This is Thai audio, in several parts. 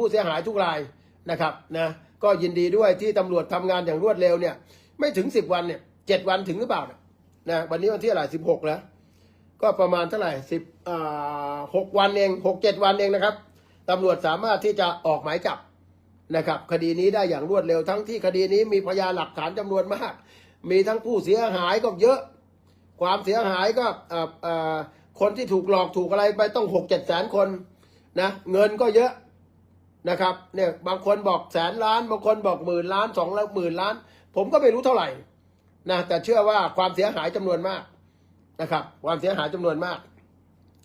ผู้เสียหายทุกรายนะครับนะก็ยินดีด้วยที่ตำรวจทำงานอย่างรวดเร็วเนี่ยไม่ถึงสิบวันเนี่ยเจ็ดวันถึงหรือเปล่านะวันนี้วันที่อะไรสิบหกแล้ว ก็ประมาณเท่าไหร่สิบหกวันเองหกเจ็ดวันเองนะครับตำรวจสามารถที่จะออกหมายจับนะครับ คดีนี้ได้อย่างรวดเร็วทั้งที่คดีนี้มีพยานหลักฐานจำนวนมาก มีทั้งผู้เสียหายก็เยอะ ความเสียหายก็อ่อเอ่อคนที่ถูกหลอกถูกอะไรไปต้องหกเจ็ดแสนคนนะเงินก็เยอะ นะครับเนี่ยบางคนบอกแสนล้าน บางคนบอกหมื่นล้านสองล้วหมื่นล้าน ผมก็ไม่รู้เท่าไหร่นะแต่เชื่อว่าความเสียหายจำนวนมากนะครับ ความเสียหายจำนวนมาก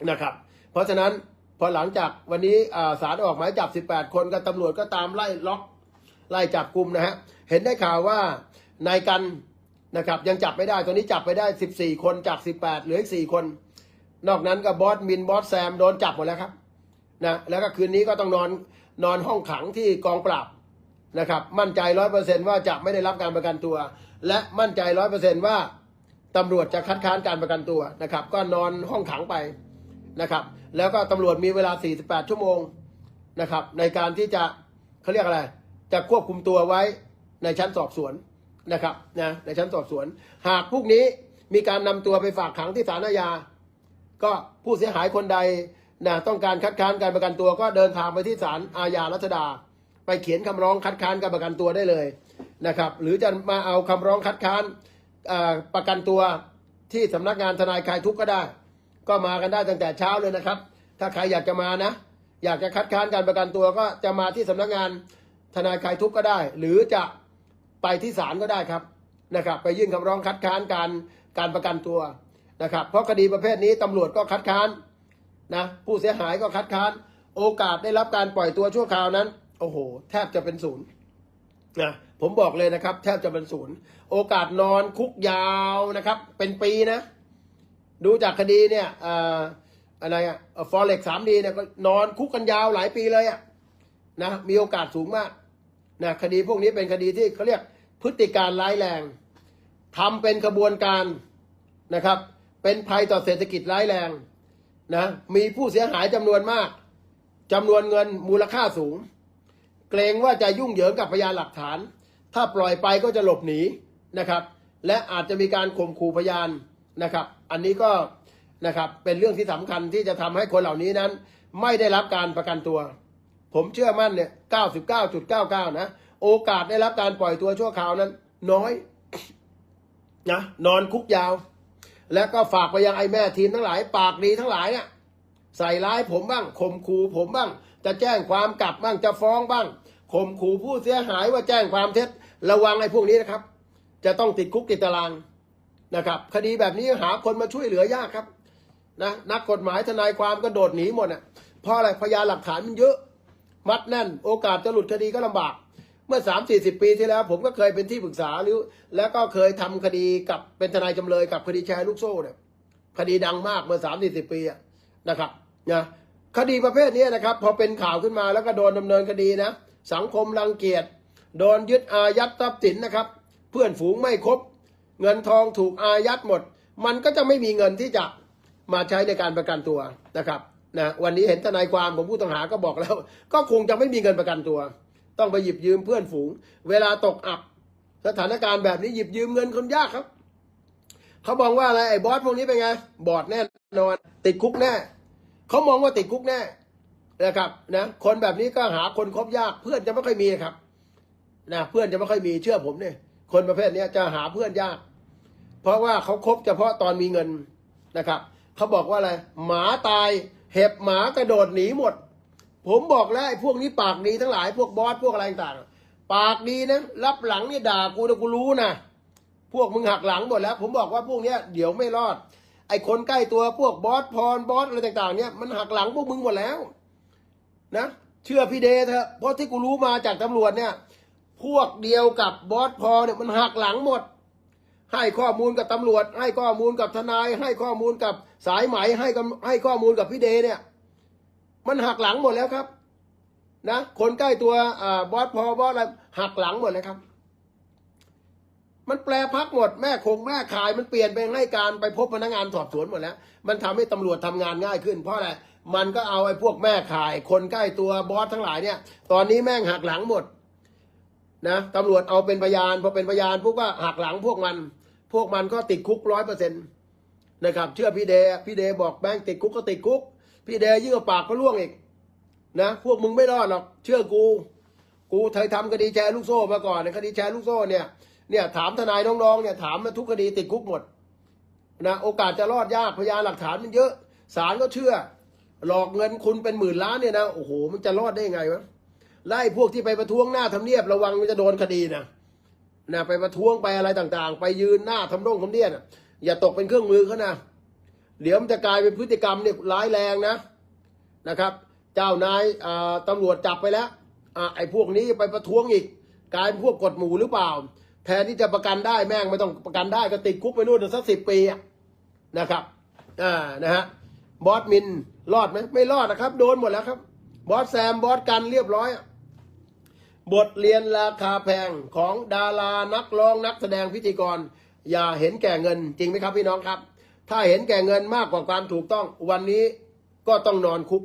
นะครับ เพราะฉะนั้นพอหลังจากวันนี้อ่าศาลออกหมายจับ 18 คนก็ตำรวจก็ตามไล่ล็อกไล่จับกลุ่มนะฮะเห็นได้ข่าวว่านายกันนะครับยังจับไม่ได้ตอนนี้จับไปได้ 14 คนจาก 18 เหลืออีก 4 คน นอกนั้นก็บอสมินบอสแซมโดนจับหมดแล้วครับนะแล้วก็คืนนี้ก็ต้องนอน นอนห้องขังที่กองปราบนะครับ มั่นใจร้อยเปอร์เซนว่าจะไม่ได้รับการประกันตัว และมั่นใจร้อยเปอร์เซนว่าตำรวจจะคัดค้านการประกันตัวนะครับ ก็นอนห้องขังไปนะครับ แล้วก็ตำรวจมีเวลา 48 ชั่วโมงนะครับ ในการที่จะเขาเรียกอะไร จะควบคุมตัวไว้ในชั้นสอบสวนนะครับนะในชั้นสอบสวน หากพวกนี้มีการนำตัวไปฝากขังที่ศาลอาญาก็ผู้เสียหายคนใด นะต้องการคัดค้านการประกันตัวก็เดินทางไปที่ศาลอาญารัชดา ไปเขียนคำร้องคัดค้านการประกันตัวได้เลยนะครับ หรือจะมาเอาคำร้องคัดค้านประกันตัวที่สำนักงานทนายคลายทุกข์ก็ได้ ก็มากันได้ตั้งแต่เช้าเลยนะครับ ถ้าใครอยากจะมานะ อยากจะคัดค้านการประกันตัวก็จะมาที่สำนักงานทนายคลายทุกข์ก็ได้ หรือจะไปที่ศาลก็ได้ครับนะครับ ไปยื่นคำร้องคัดค้านการการประกันตัวนะครับ เพราะคดีประเภทนี้ตำรวจก็คัดค้าน นะผู้เสียหายก็คัดค้าน โอกาสได้รับการปล่อยตัวชั่วคราวนั้น โอ้โห แทบจะเป็นศูนย์นะผมบอกเลยนะครับ แทบจะเป็นศูนย์ โอกาสนอนคุกยาวนะครับ เป็นปีนะ ดูจากคดีเนี่ยอะไรอะฟอเร็กสามดีเนี่ยก็นอนคุกกันยาวหลายปีเลยอะนะมีโอกาสสูงมากนะคดีพวกนี้เป็นคดีที่เขาเรียกพฤติการร้ายแรงทำเป็นขบวนการนะครับ เป็นภัยต่อเศรษฐกิจร้ายแรง นะมีผู้เสียหายจำนวนมากจำนวนเงินมูลค่าสูง เกรงว่าจะยุ่งเหยิงกับพยานหลักฐาน ถ้าปล่อยไปก็จะหลบหนีนะครับ และอาจจะมีการข่มขู่พยานนะครับ อันนี้ก็นะครับเป็นเรื่องที่สำคัญที่จะทำให้คนเหล่านี้นั้น ไม่ได้รับการประกันตัว ผมเชื่อมั่นเนี่ย 99.99 นะ โอกาสได้รับการปล่อยตัวชั่วคราวนั้น น้อยนะนอนคุกยาว และก็ฝากไปยังไอ้แม่ทีมทั้งหลายปากดีทั้งหลายเนี่ยใส่ร้ายผมบ้างข่มขู่ผมบ้าง จะแจ้งความกลับบ้างจะฟ้องบ้างข่มขู่ผู้เสียหายว่าแจ้งความเท็จระวังไอ้พวกนี้นะครับ จะต้องติดคุกติดตารางนะครับ คดีแบบนี้หาคนมาช่วยเหลือยากครับนะนักกฎหมายทนายความก็โดดหนีหมดอะเพราะอะไรพยานหลักฐานมันเยอะ มัดแน่น โอกาสจะหลุดคดีก็ลำบาก เมื่อสามสี่สิบปีที่แล้ว ผมก็เคยเป็นที่ปรึกษาหรือแล้วก็เคยทำคดีกับเป็นทนายจำเลยกับคดีแชร์ลูกโซ่เนี่ยคดีดังมากเมื่อสามสี่สิบปีนะครับนะคดีประเภทนี้นะครับ พอเป็นข่าวขึ้นมาแล้วก็โดนดำเนินคดีนะ สังคมรังเกียจโดนยึดอายัดทรัพย์สินนะครับ เพื่อนฝูงไม่ครบ เงินทองถูกอายัดหมด มันก็จะไม่มีเงินที่จะมาใช้ในการประกันตัวนะครับนะวันนี้เห็นทนายความของผู้ต้องหาก็บอกแล้ว ก็คงจะไม่มีเงินประกันตัว ต้องไปหยิบยืมเพื่อนฝูง เวลาตกอับ สถานการณ์แบบนี้หยิบยืมเงินคนยากครับ เขามองว่าอะไรไอ้บอสพวกนี้เป็นไง บอดแน่นอน ติดคุกแน่ เขามองว่าติดคุกแน่นะครับนะคนแบบนี้ก็หาคนคบยาก เพื่อนจะไม่ค่อยมีครับนะเพื่อนจะไม่ค่อยมีเชื่อผมเนี่ยคนประเภทนี้จะหาเพื่อนยาก เพราะว่าเขาคบเฉพาะตอนมีเงินนะครับเขาบอกว่าอะไรหมาตาย เห็บหมากระโดดหนีหมด ผมบอกแล้วไอ้พวกนี้ปากดีทั้งหลายพวกบอสพวกอะไรต่างๆปากดีนะรับหลังเนี่ยด่ากูนะกูรู้นะพวกมึงหักหลังหมดแล้ว ผมบอกว่าพวกเนี้ยเดี๋ยวไม่รอด ไอ้คนใกล้ตัวพวกบอสพรบอสอะไรต่างๆเนี่ยมันหักหลังพวกมึงหมดแล้วนะเชื่อพี่เดชเถอะเพราะที่กูรู้มาจากตำรวจเนี่ย พวกเดียวกับบอสพอเนี่ยมันหักหลังหมด ให้ข้อมูลกับตำรวจ ให้ข้อมูลกับทนาย ให้ข้อมูลกับสายไหมให้กับให้ข้อมูลกับพี่เดเนี่ย มันหักหลังหมดแล้วครับนะคนใกล้ตัวอบอสพอบอสอะไรหักหลังหมดเลยครับ มันแปลพักหมดแม่คงแม่ขายมันเปลี่ยนไปให้การไปพบพนักงานสอบสวนหมดแล้ว มันทำให้ตำรวจทำงานง่ายขึ้น เพราะอะไรมันก็เอาไอ้พวกแม่ขาย คนใกล้ตัวบอสทั้งหลายเนี่ย ตอนนี้แม่งหักหลังหมดนะตำรวจเอาเป็นพยานพอเป็นพยานพวกก็หักหลังพวกมัน พวกมันก็ติดคุกร้อยเปอร์เซ็นต์นะครับ เชื่อพี่เดพี่เดบอกแม่งติดคุกก็ติดคุก พี่เดย์ยิ่งกว่าปากก็ล่วงอีกนะพวกมึงไม่รอดหรอกเชื่อกู กูเคยทำคดีแชร์ลูกโซ่มาก่อนในคดีแชร์ลูกโซ่เนี่ยเนี่ยถามทนายน้องๆเนี่ยถามมาทุกคดีติดคุกหมดนะโอกาสจะรอดยากพยานหลักฐานมันเยอะศาลก็เชื่อ หลอกเงินคุณเป็นหมื่นล้านเนี่ยนะโอ้โหมันจะรอดได้ยังไงวะไล่พวกที่ไปประท้วงหน้าทำเนียบระวังมันจะโดนคดีนะนะไปประท้วงไปอะไรต่างๆ ไปยืนหน้าทำรงทำเนียบนะอย่าตกเป็นเครื่องมือเขานะ เดี๋ยวมันจะกลายเป็นพฤติกรรมเนี่ยร้ายแรงนะนะครับ เจ้านายตำรวจจับไปแล้วอไอ้พวกนี้ไปประท้วงอีก กลายเป็นพวกกดหมู่หรือเปล่า แทนที่จะประกันได้แม่งไม่ต้องประกันได้ก็ติดคุกไปนู่นสักสิบปีนะครับอ่านะฮะบอสมินรอดไหมไม่รอดนะครับ โดนหมดแล้วครับ บอสแซมบอสกันเรียบร้อยบทเรียนราคาแพงของดารานักร้องนักแสดงพิธีกร อย่าเห็นแก่เงินจริงไหมครับพี่น้องครับ ถ้าเห็นแก่เงินมากกว่าความถูกต้องวันนี้ก็ต้องนอนคุก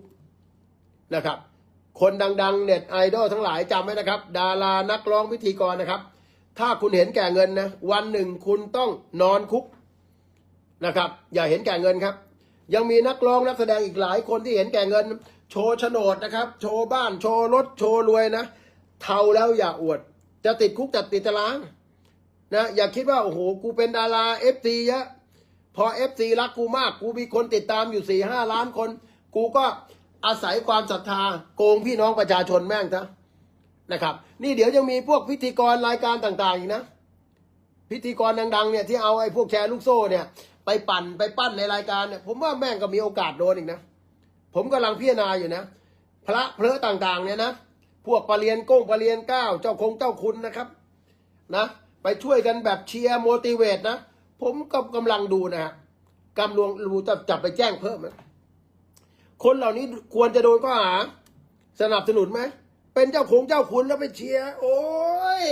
นะครับ คนดัง ๆ เน็ตไอดอลทั้งหลายจำไว้นะครับ ดารานักร้องพิธีกรนะครับ ถ้าคุณเห็นแก่เงินนะวันหนึ่งคุณต้องนอนคุกนะครับ อย่าเห็นแก่เงินครับ ยังมีนักร้องนักแสดงอีกหลายคนที่เห็นแก่เงิน โชว์โฉนดนะครับ โชว์บ้าน โชว์รถโชว์รวยนะเท่าแล้วอย่าอวด จะติดคุกจะติดตารางนะอย่าคิดว่าโอ้โหกูเป็นดาราเอฟซีเยอะ พอเอฟซีรักกูมาก กูมีคนติดตามอยู่สี่ห้าล้านคน กูก็อาศัยความศรัทธาโกงพี่น้องประชาชนแม่งซะนะครับ นี่เดี๋ยวยังมีพวกพิธีกรรายการต่างๆอีกนะ พิธีกรดังๆเนี่ยที่เอาไอ้พวกแชร์ลูกโซ่เนี่ย ไปปั่นไปปั้นในรายการเนี่ยผมว่าแม่งก็มีโอกาสโดนอีกนะ ผมกำลังพิจารณาอยู่นะ พระเพลอต่างๆ เนี่ยนะพวกปรเรียนก้งปรเรียนเก้าเจ้าคงเจ้าคุณนะครับ นะ ไปช่วยกันแบบเชียร์โมติเวตนะ ผมก็กำลังดูนะฮะกำลังดูจะจับไปแจ้งเพิ่มนะคนเหล่านี้ควรจะโดนข้อหา สนับสนุนไหม เป็นเจ้าคงเจ้าคุณแล้วไปเชียร์ โอ้ย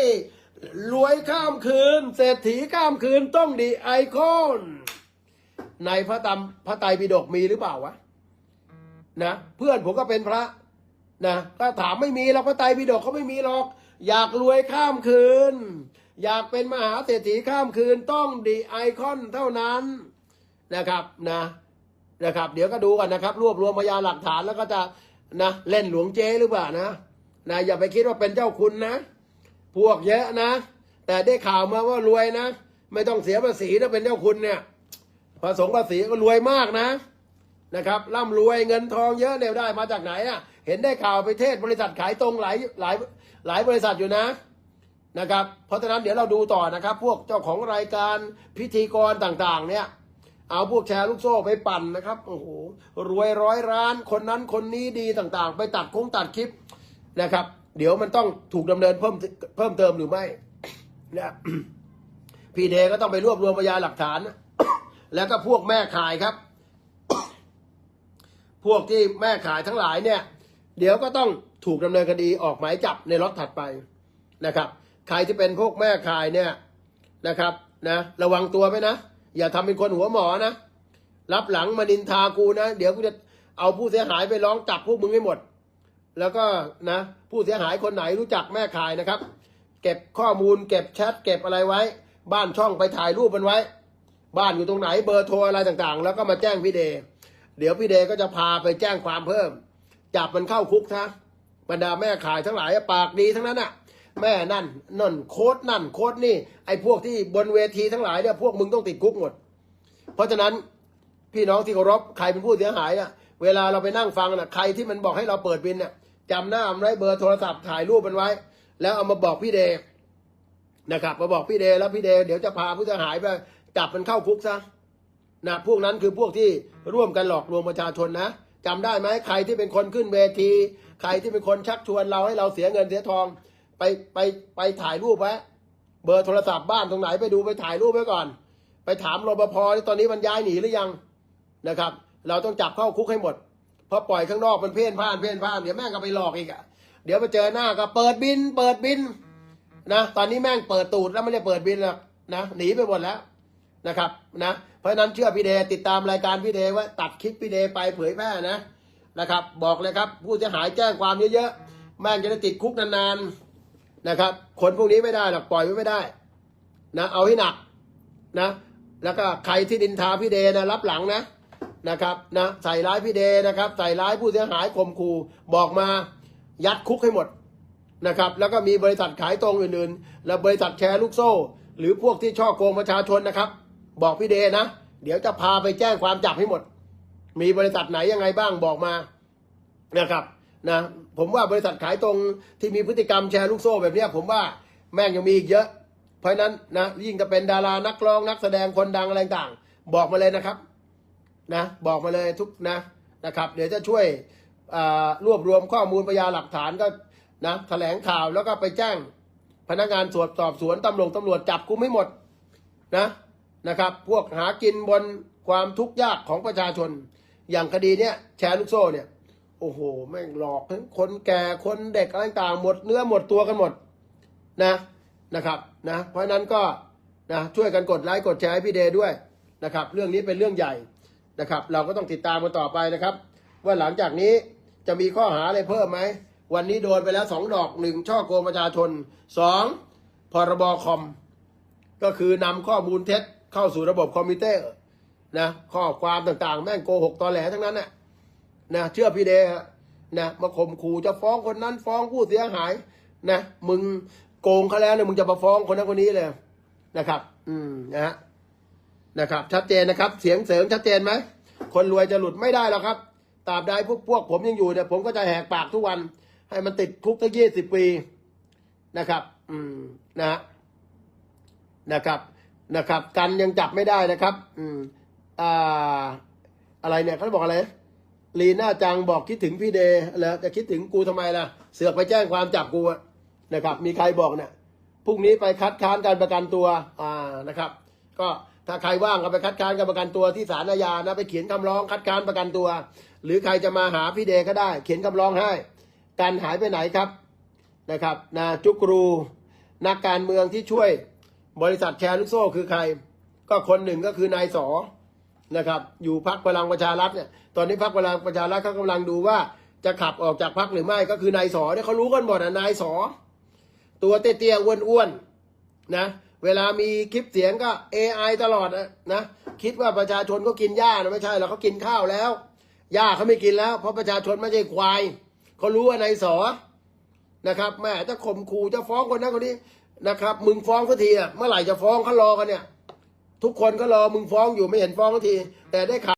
รวยข้ามคืน เศรษฐีข้ามคืนต้องดีไอคอน ในพระตำพระไตรปิฎกมีหรือเปล่าวะ นะ เพื่อนผมก็เป็นพระ นะถ้าถามไม่มีเราพระไตรปิฎกเขาไม่มีหรอก อยากรวยข้ามคืน อยากเป็นมหาเศรษฐีข้ามคืนต้องดีไอคอนเท่านั้นนะครับนะนะครับ เดี๋ยวก็ดูกันนะครับ รวบรวมพยานหลักฐานแล้วก็จะนะเล่นหลวงเจ๊หรือเปล่านะนะอย่าไปคิดว่าเป็นเจ้าคุณนะ พวกเยอะนะ แต่ได้ข่าวมาว่ารวยนะ ไม่ต้องเสียภาษีถ้าเป็นเจ้าคุณเนี่ยผสมภาษีก็รวยมากนะนะครับร่ำรวยเงินทองเยอะเนี่ยได้มาจากไหนอะ เห็นได้ข่าวไปเทศบริษัทขายตรงหลายหลายหลายบริษัทอยู่นะ นะครับ เพราะฉะนั้นเดี๋ยวเราดูต่อนะครับ พวกเจ้าของรายการพิธีกรต่างๆ เนี่ย เอาพวกแชร์ลูกโซ่ไปปั่นนะครับโอ้โหรวยร้อยร้านคนนั้นคนนี้ดีต่างๆ ไปตัดคงตัดคลิปนะครับ เดี๋ยวมันต้องถูกดำเนินเพิ่มเพิ่มเติมหรือไม่นะพี่เดก็ต้องไปรวบรวมพยานหลักฐาน แล้วก็พวกแม่ขายครับ พวกที่แม่ขายทั้งหลายเนี่ย เดี๋ยวก็ต้องถูกดำเนินคดีออกหมายจับในล็อตถัดไปนะครับ ใครที่เป็นพวกแม่ขายเนี่ยนะครับนะระวังตัวไว้นะ อย่าทำเป็นคนหัวหมอนะ รับหลังมานินทากูนะ เดี๋ยวกูจะเอาผู้เสียหายไปร้องจับพวกมึงให้หมด แล้วก็นะผู้เสียหายคนไหนรู้จักแม่ขายนะครับ เก็บข้อมูล เก็บแชทเก็บอะไรไว้ บ้านช่องไปถ่ายรูปมันไว้ บ้านอยู่ตรงไหนเบอร์โทรอะไรต่างๆ แล้วก็มาแจ้งพี่เดย์เดี๋ยวพี่เดย์ก็จะพาไปแจ้งความเพิ่ม จับมันเข้าคุกซะบรรดาแม่ขายทั้งหลายปากดีทั้งนั้นอะ แม่นั่นนั่นโค้ดนั่นโค้ดนี่ ไอ้พวกที่บนเวทีทั้งหลายเนี่ยพวกมึงต้องติดคุกหมด เพราะฉะนั้นพี่น้องที่เคารพใครเป็นผู้เสียหายอะเวลาเราไปนั่งฟังน่ะใครที่มันบอกให้เราเปิดบินเนี่ยจำหน้ามันไว้เบอร์โทรศัพท์ถ่ายรูปมันไว้ แล้วเอามาบอกพี่เดนะครับมาบอกพี่เดแล้วพี่เดเดี๋ยวจะพาผู้เสียหายไปจับมันเข้าคุกซะนะพวกนั้นคือพวกที่ร่วมกันหลอกลวงประชาชนนะจำได้ไหมใครที่เป็นคนขึ้นเวที ใครที่เป็นคนชักชวนเราให้เราเสียเงินเสียทอง ไปไปไปถ่ายรูปไว้เบอร์โทรศัพท์บ้านตรงไหนไปดูไปถ่ายรูปไว้ก่อน ไปถามรปภที่ตอนนี้มันย้ายหนีหรือยังนะครับ เราต้องจับเข้าคุกให้หมดพราะปล่อยข้างนอกมันเพ่นพ่านเพ่นพ่านเดี๋ยวแม่งก็ไปหลอกอีกอะเดี๋ยวมาเจอหน้าก็เปิดบิน เปิดบินนะตอนนี้แม่งเปิดตูดแล้วไม่ได้เปิดบินหรอกนะหนีไปหมดแล้วนะครับนะเพราะนั้นเชื่อพี่เดติดตามรายการพี่เดว่าตัดคลิปพี่เดไปเผยแพร่นะนะครับ บอกเลยครับ ผู้เสียหายแจ้งความเยอะๆแม่งจะได้ติดคุกนานๆ นะครับ คนพวกนี้ไม่ได้หรอกปล่อยไว้ไม่ได้นะเอาให้หนักนะแล้วก็ใครที่ดินทาพี่เดนะรับหลังนะนะครับนะใส่ร้ายพี่เดนะครับใส่ร้ายผู้เสียหายข่มขู่บอกมายัดคุกให้หมดนะครับแล้วก็มีบริษัทขายตรงอื่นๆ แล้วบริษัทแชร์ลูกโซ่ หรือพวกที่ช่อโกงประชาชนนะครับ บอกพี่เดนะ เดี๋ยวจะพาไปแจ้งความจับให้หมด มีบริษัทไหนยังไงบ้างบอกมานะครับ นะผมว่าบริษัทขายตรงที่มีพฤติกรรมแชร์ลูกโซ่แบบนี้ผมว่าแม่งยังมีอีกเยอะ เพราะนั้นนะยิ่งจะเป็นดารานักร้องนักแสดงคนดังอะไรต่าง บอกมาเลยนะครับนะบอกมาเลยทุกนะนะครับ เดี๋ยวจะช่วยรวบรวมข้อมูลพยานหลักฐานก็นะแถลงข่าวแล้วก็ไปแจ้ง พนักงานสวสอบสวนตำรวจตำรวจจับกุมให้หมดนะนะครับ พวกหากินบนความทุกข์ยากของประชาชน อย่างคดีเนี้ยแชร์ลูกโซ่เนี่ย โอ้โห แม่งหลอกทั้งคนแก่คนเด็กอะไรต่างหมดเนื้อหมดตัวกันหมดนะนะครับนะเพราะฉะนั้นก็นะช่วยกันกดไลค์กดแชร์ให้พี่เดย์ด้วยนะครับ เรื่องนี้เป็นเรื่องใหญ่นะครับ เราก็ต้องติดตามกันต่อไปนะครับ ว่าหลังจากนี้จะมีข้อหาอะไรเพิ่มไหมวันนี้โดนไปแล้วสองดอกหนึ่งช่อโกงประชาชนสองพรบคอม ก็คือนำข้อมูลเท็จเข้าสู่ระบบคอมพิวเตอร์นะข้อความต่างๆ แม่งโกหกตอแหลทั้งนั้นน่ะ นะเชื่อพี่เดฮะนะมาข่มขู่จะฟ้องคนนั้นฟ้องผู้เสียหายนะมึงโกงเขาแล้วเนี่ยมึงจะมาฟ้องคนนั้นคนนี้เลยนะครับ อืมนะฮะนะครับ ชัดเจนนะครับ เสียงเสริงชัดเจนไหมคนรวยจะหลุดไม่ได้หรอกครับตราบใดพวกพวกผมยังอยู่เนี่ยผมก็จะแหกปากทุกวัน ให้มันติดคุกตั้งยี่สิบปีนะครับ อืมนะฮะนะครับนะครับ กันยังจับไม่ได้นะครับ อืมอ่าอะไรเนี่ยเขาบอกอะไร ลีน่าจังบอกคิดถึงพี่เดย์แล้วจะคิดถึงกูทำไมล่ะ เสือกไปแจ้งความจับกูนะครับ มีใครบอกเนี่ยพรุ่งนี้ไปคัดค้านการประกันตัวอ่านะครับ ก็ถ้าใครว่างก็ไปคัดค้านการประกันตัวที่ศาลอาญานะไปเขียนคำร้องคัดค้านประกันตัว หรือใครจะมาหาพี่เดย์ก็ได้ เขียนคำร้องให้ การหายไปไหนครับนะครับนะจุกรู นักการเมืองที่ช่วยบริษัทแชร์ลูกโซ่คือใคร ก็คนหนึ่งก็คือนายสอ นะครับอยู่พักพลังประชารัฐเนี่ยตอนนี้พักพลังประชารัฐเขากำลังดูว่าจะขับออกจากพักหรือไม่ก็คือนายสอเนี่ยเขารู้กันหมดอะนายสอตัวเตี้ยๆอ้วนๆนะเวลามีคลิปเสียงก็ AI ตลอดนะคิดว่าประชาชนก็กินหญ้านะไม่ใช่หรอกเขากินข้าวแล้วหญ้าเขาไม่กินแล้ว เพราะประชาชนไม่ใช่ควายเขารู้ว่านายสอนะครับแม่จะข่มขู่จะฟ้องคนนั้นคนนี้นะครับ มึงฟ้องสักทีอะเมื่อไหร่จะฟ้องเขารอกันเนี่ย ทุกคนก็รอมึงฟ้องอยู่ไม่เห็นฟ้องที แต่ได้ข่าว